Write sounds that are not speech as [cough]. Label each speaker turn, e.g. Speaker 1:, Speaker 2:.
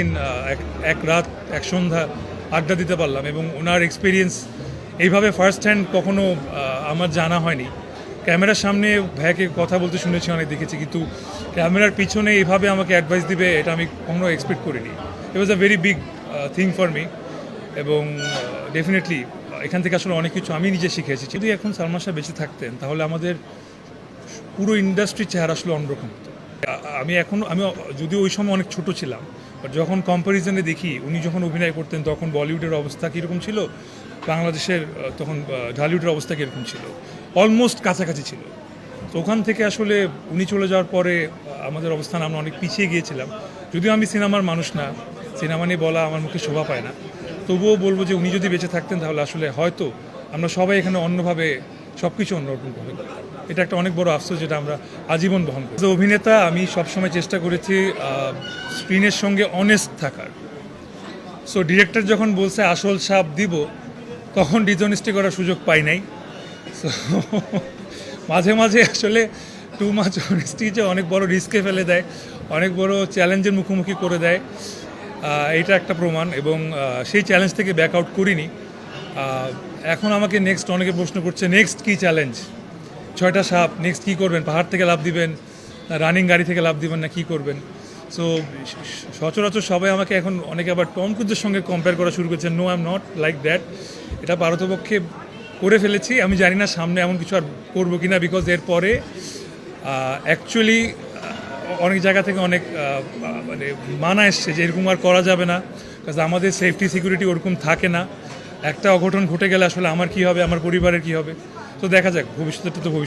Speaker 1: দিন এক রাত, এক সন্ধ্যা আড্ডা দিতে পারলাম এবং ওনার এক্সপিরিয়েন্স এইভাবে ফার্স্ট হ্যান্ড কখনো আমার জানা হয়নি। ক্যামেরার সামনে ভ্যাকে কথা বলতে শুনেছি, অনেক দেখেছি, কিন্তু ক্যামেরার পিছনে এইভাবে আমাকে অ্যাডভাইস দিবে, এটা আমি কখনো এক্সপেক্ট করিনি। It was a very big thing for me এবং ডেফিনেটলি এখান থেকে আসলে অনেক কিছু আমি নিজে শিখেছি। যদি এখন সালমান শাহ বেঁচে থাকতেন, তাহলে আমাদের পুরো ইন্ডাস্ট্রির চেহারা আসলে অন্যরকম। আমি এখন, আমি যদিও ওই সময় অনেক ছোট ছিলাম বাট যখন কম্প্যারিজনে দেখি, উনি যখন অভিনয় করতেন, তখন বলিউডের অবস্থা কীরকম ছিল? বাংলাদেশের তখন ঢালিউডের অবস্থা কীরকম ছিল? অলমোস্ট কাছাকাছি ছিল। তো ওখান থেকে আসলে উনি চলে যাওয়ার পরে আমাদের অবস্থান আমরা অনেক পিছিয়ে গিয়েছিলাম। যদিও আমি সিনেমার মানুষ না, সিনেমা নিয়ে বলা আমার মুখে শোভা পায় না। তবুও বলব যে উনি যদি বেঁচে থাকতেন, তাহলে আসলে হয়তো আমরা সবাই এখানে অন্যভাবে সব কিছু অন্যরকম করতাম। এটা একটা অনেক বড় আফসোস যেটা আমরা আজীবন বহন করি। অভিনেতা, আমি সবসময় চেষ্টা করেছি স্ক্রিনের সঙ্গে অনেস্ট থাকার। সো ডিরেক্টর যখন বলছে, আসল সাপ দিব, তখন ডিজনেস্টি করার সুযোগ পাই নাই। সো [laughs] মাঝে মাঝে আসলে টু মাছ অনেস্টি যে অনেক বড় রিস্কে ফেলে দেয়, অনেক বড় চ্যালেঞ্জের মুখোমুখি করে দেয়। এটা একটা প্রমাণ এবং সেই চ্যালেঞ্জ থেকে ব্যাক আউট করিনি। এখন আমাকে নেক্সট অনেকে প্রশ্ন করছে নেক্সট কী চ্যালেঞ্জ ছয়টা সাপ নেক্সট কী করবেন? পাহাড় থেকে লাভ দিবেন রানিং গাড়ি থেকে লাভ দিবেন, না কী করবেন? সো সচরাচর সবাই আমাকে এখন অনেকে আবার টম ক্রুজের সঙ্গে কম্পেয়ার করা শুরু করেছে no I am not like that এটা পারতপক্ষে করে ফেলেছি। আমি জানি না সামনে এমন কিছু আর করব কি না বিকজ এরপরে অ্যাকচুয়ালি অনেক জায়গা থেকে অনেক মানে মানা এসছে যে এরকম আর করা যাবে না কাজ আমাদের সেফটি সিকিউরিটি ওরকম থাকে না। একটা অঘটন ঘটে গেলে আসলে আমার কি হবে, আমার পরিবারের কি হবে? তো দেখা যাক ভবিষ্যৎটা তো ভবিষ্যৎ।